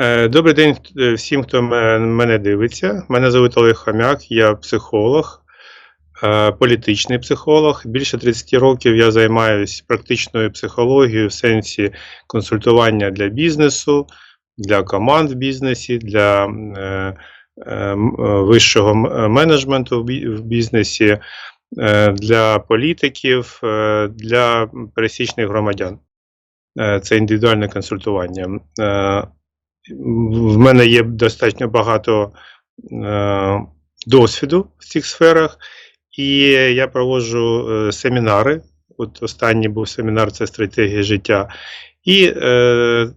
Е, Добрий день е, всім, хто мене дивиться. Мене звуть Олег Хомяк, я психолог, е, політичний психолог. Більше 30 років я займаюся практичною психологією в сенсі консультування для бізнесу, для команд в бізнесі, для вищого менеджменту в бізнесі, для політиків, для пересічних громадян. Це індивідуальне консультування. В мене є достатньо багато е, досвіду в цих сферах, і я проводжу е, семінари. От останній був семінар це стратегія життя. І е,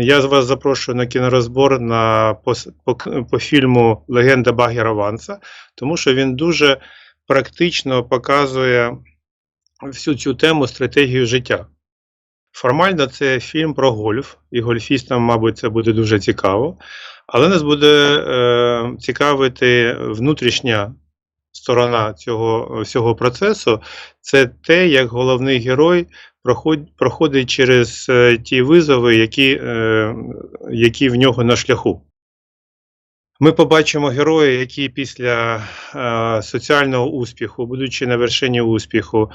я вас запрошую на кінорозбор на, по, по, по фільму Легенда Багіра Ванса, тому що він дуже практично показує всю цю тему стратегію життя. Формально це фільм про гольф, і гольфістам, мабуть, це буде дуже цікаво. Але нас буде е, цікавити внутрішня сторона цього всього процесу. Це те, як головний герой проход- проходить через е, ті визови, які, е, які в нього на шляху. Ми побачимо героя, який після е, соціального успіху, будучи на вершині успіху,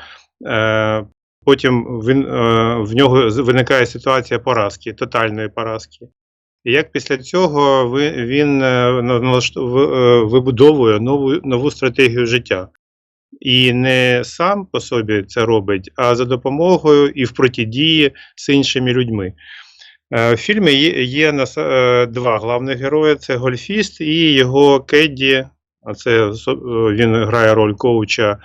е, потім він, е, в нього виникає ситуація поразки, тотальної поразки. І як після цього він е, е, вибудовує нову, нову стратегію життя. І не сам по собі це робить, а за допомогою і в протидії з іншими людьми. В фільмі є, є два головних герої: це гольфіст і його Кедді. А це він грає роль коуча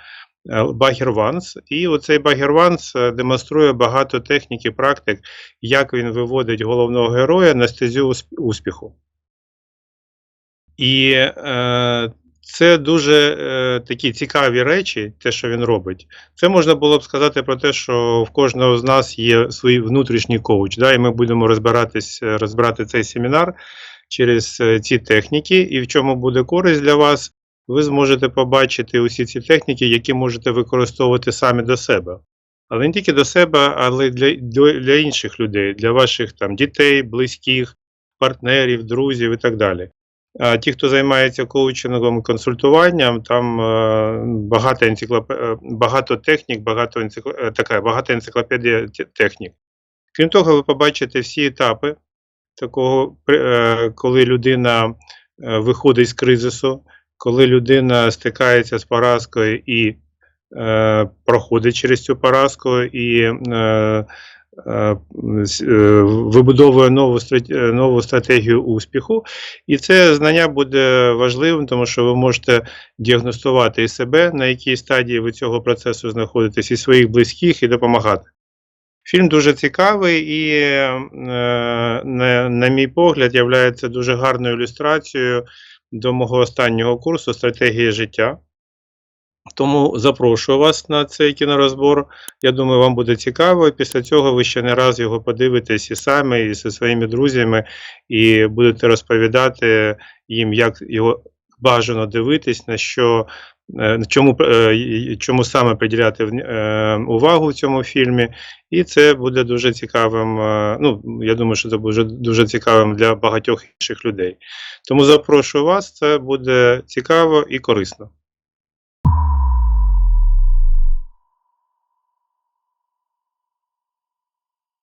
Багір Ванс. І оцей Багір Ванс е, демонструє багато технік і практик, як він виводить головного героя на стезю успіху. І е, це дуже е, такі цікаві речі, те, що він робить. Це можна було б сказати про те, що в кожного з нас є свій внутрішній коуч. Да, і ми будемо розбиратись, е, розбирати цей семінар через е, ці техніки, і в чому буде користь для вас, ви зможете побачити усі ці техніки, які можете використовувати самі до себе. Але не тільки до себе, але й для, для, інших людей, для ваших там дітей, близьких, партнерів, друзів і так далі. А ті, хто займається коучингом і консультуванням, там е, багато, енциклоп... е, багато технік, багато, енцикло... е, така, багато енциклопедія технік. Крім того, ви побачите всі етапи такого, е, коли людина е, виходить з кризису, коли людина стикається з поразкою і е, проходить через цю поразку і е, е, е, вибудовує нову, е, нову стратегію успіху. І це знання буде важливим, тому що ви можете діагностувати і себе, на якій стадії ви цього процесу знаходитесь, і своїх близьких, і допомагати. Фільм дуже цікавий і, на мій погляд, є дуже гарною ілюстрацією до мого останнього курсу стратегія життя. Тому запрошую вас на цей кінорозбор. Я думаю, вам буде цікаво. Після цього ви ще не раз його подивитесь і самі, і зі своїми друзями, і будете розповідати їм, як його бажано дивитись, на що на чому, е, чому саме приділяти е, увагу в цьому фільмі. І це буде дуже цікавим. е, Ну, я думаю, що це буде дуже цікавим для багатьох інших людей. Тому запрошую вас, це буде цікаво і корисно.